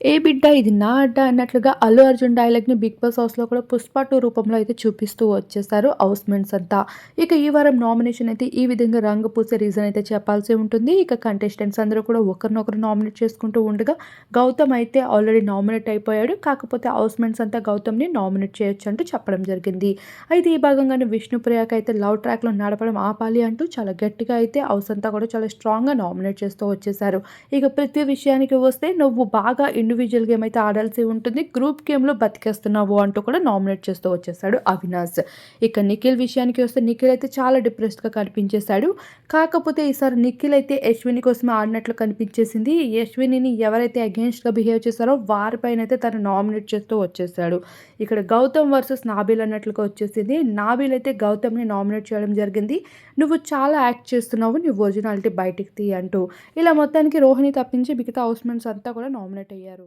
ఏ బిడ్డ ఇది నా అడ్డ అన్నట్లుగా అల్లు అర్జున్ డైలాగ్ని బిగ్ బాస్ హౌస్లో కూడా పుష్ప టూ రూపంలో అయితే చూపిస్తూ వచ్చేసారు హౌస్మెంట్స్ అంతా ఇక ఈ వారం నామినేషన్ అయితే ఈ విధంగా రంగు పూసే రీజన్ అయితే చెప్పాల్సి ఉంటుంది. ఇక కంటెస్టెంట్స్ అందరూ కూడా ఒకరినొకరు నామినేట్ చేసుకుంటూ ఉండగా గౌతమ్ అయితే ఆల్రెడీ నామినేట్ అయిపోయాడు. కాకపోతే హౌస్మెంట్స్ అంతా గౌతమ్ని నామినేట్ చేయొచ్చు అంటూ చెప్పడం జరిగింది. అయితే ఈ భాగంగానే విష్ణుప్రియాకి అయితే లవ్ ట్రాక్లో నడపడం ఆపాలి అంటూ చాలా గట్టిగా అయితే హౌస్ అంతా కూడా చాలా స్ట్రాంగ్గా నామినేట్ చేస్తూ వచ్చేసారు ఇక ప్రతి విషయానికి వస్తే నువ్వు బాగా ఇండివిజువల్ గేమ్ అయితే ఆడాల్సి ఉంటుంది. గ్రూప్ గేమ్లో బతికేస్తున్నావు అంటూ కూడా నామినేట్ చేస్తూ వచ్చేసాడు అవినాష్. ఇక నిఖిల్ విషయానికి వస్తే నిఖిల్ అయితే చాలా డిప్రెస్డ్గా కనిపించేశాడు. కాకపోతే ఈసారి నిఖిల్ అయితే యశ్విని కోసమే ఆడినట్లు కనిపించేసింది. యశ్వినిని ఎవరైతే అగేన్స్ట్గా బిహేవ్ చేశారో వారిపైన అయితే తను నామినేట్ చేస్తూ వచ్చేసాడు. ఇక్కడ గౌతమ్ వర్సెస్ నాబిల్ అన్నట్లుగా వచ్చేసింది. నాబిల్ అయితే గౌతమ్ని నామినేట్ చేయడం జరిగింది. నువ్వు చాలా యాక్ట్ చేస్తున్నావు. నీ ఒరిజినాలిటీ బయటికి తీ అంటూ. ఇలా మొత్తానికి రోహిణి తప్పించి మిగతా హౌస్మెంట్స్ అంతా కూడా నామినేట్ అయ్యారు.